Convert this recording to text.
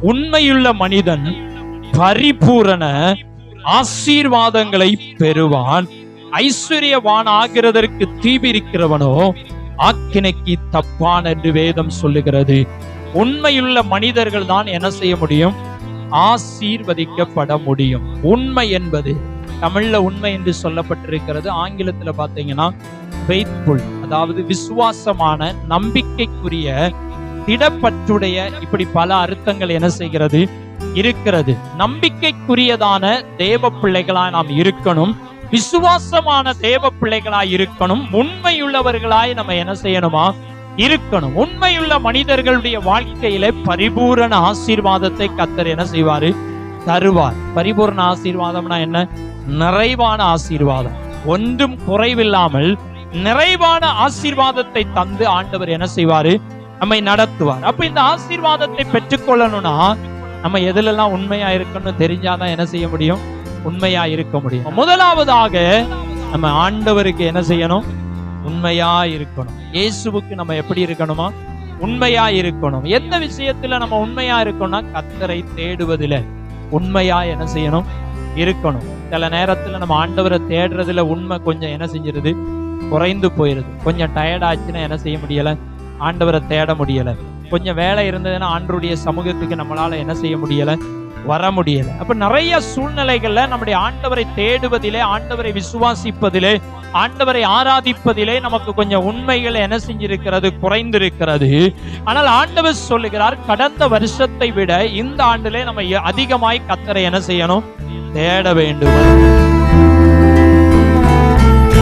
உண்மையுள்ள மனிதன் பரிபூரண ஆசீர்வாதங்களை பெறுவான். ஐஸ்வர்யவான் ஆகிறதற்கு தீபிரிக்கிறவனோ ஆக்கினைக்கு தப்பான் என்று வேதம் சொல்லுகிறது. உண்மையுள்ள மனிதர்கள் தான் என்ன செய்ய முடியும்? ஆசீர்வதிக்கப்பட முடியும். உண்மை என்பது தமிழ்ல உண்மை என்று சொல்லப்பட்டிருக்கிறது. ஆங்கிலத்துல பாத்தீங்கன்னா faithful அதாவது விசுவாசமான நம்பிக்கைக்குரிய திடப்பற்றுடைய இப்படி பல அர்த்தங்கள் என்ன செய்கிறது? இருக்கிறது. நம்பிக்கைக்குரியதான தேவ பிள்ளைகளாய் நாம் இருக்கணும். விசுவாசமான தேவ பிள்ளைகளாய் இருக்கணும். உண்மையுள்ளவர்களாய் நம்ம என்ன செய்யணுமா? இருக்கணும். உண்மையுள்ள மனிதர்களுடைய வாழ்க்கையில பரிபூரண ஆசீர்வாதத்தை கத்தர் என்ன செய்வாரு? தருவார். பரிபூரண ஆசீர்வாதம்னா என்ன? நிறைவான ஆசீர்வாதம். ஒன்றும் குறைவில்லாமல் நிறைவான ஆசீர்வாதத்தை தந்து ஆண்டவர் என்ன செய்வாரு? நம்மை நடத்துவார். அப்ப இந்த ஆசீர்வாதத்தை பெற்றுக்கொள்ளணும்னா நம்ம எதுலெல்லாம் உண்மையா இருக்கணும்னு தெரிஞ்சாதான் என்ன செய்ய முடியும்? உண்மையா இருக்க முடியும். முதலாவதாக நம்ம ஆண்டவருக்கு என்ன செய்யணும்? உண்மையா இருக்கணும். இயேசுவுக்கு நம்ம எப்படி இருக்கணுமா? உண்மையா இருக்கணும். எந்த விஷயத்துல நம்ம உண்மையா இருக்கணும்னா கத்தரை தேடுவதில் உண்மையா என்ன செய்யணும்? இருக்கணும். சில நேரத்துல நம்ம ஆண்டவரை தேடுறதுல உண்மை கொஞ்சம் என்ன செஞ்சிருது? குறைந்து போயிருது. கொஞ்சம் டயர்ட் ஆச்சுன்னா என்ன செய்ய முடியலை? ஆண்டவரை தேட முடியலை. கொஞ்சம் வேலை இருந்ததுன்னா ஆண்டருடைய சமூகத்துக்கு நம்மளால என்ன செய்ய முடியலை? வர முடியல. அப்ப நிறைய சூழ்நிலைகள்ல நம்முடைய ஆண்டவரை தேடுவதிலே ஆண்டவரை விசுவாசிப்பதிலே ஆண்டவரை ஆராதிப்பதிலே நமக்கு கொஞ்சம் உண்மைகள் என்ன செஞ்சிருக்கிறது குறைந்திருக்கிறது. ஆனால் ஆண்டவர் சொல்லுகிறார் கடந்த வருஷத்தை விட இந்த ஆண்டிலே நம்ம அதிகமாய் கத்தரை என்ன செய்யணும்? தேட வேண்டும்?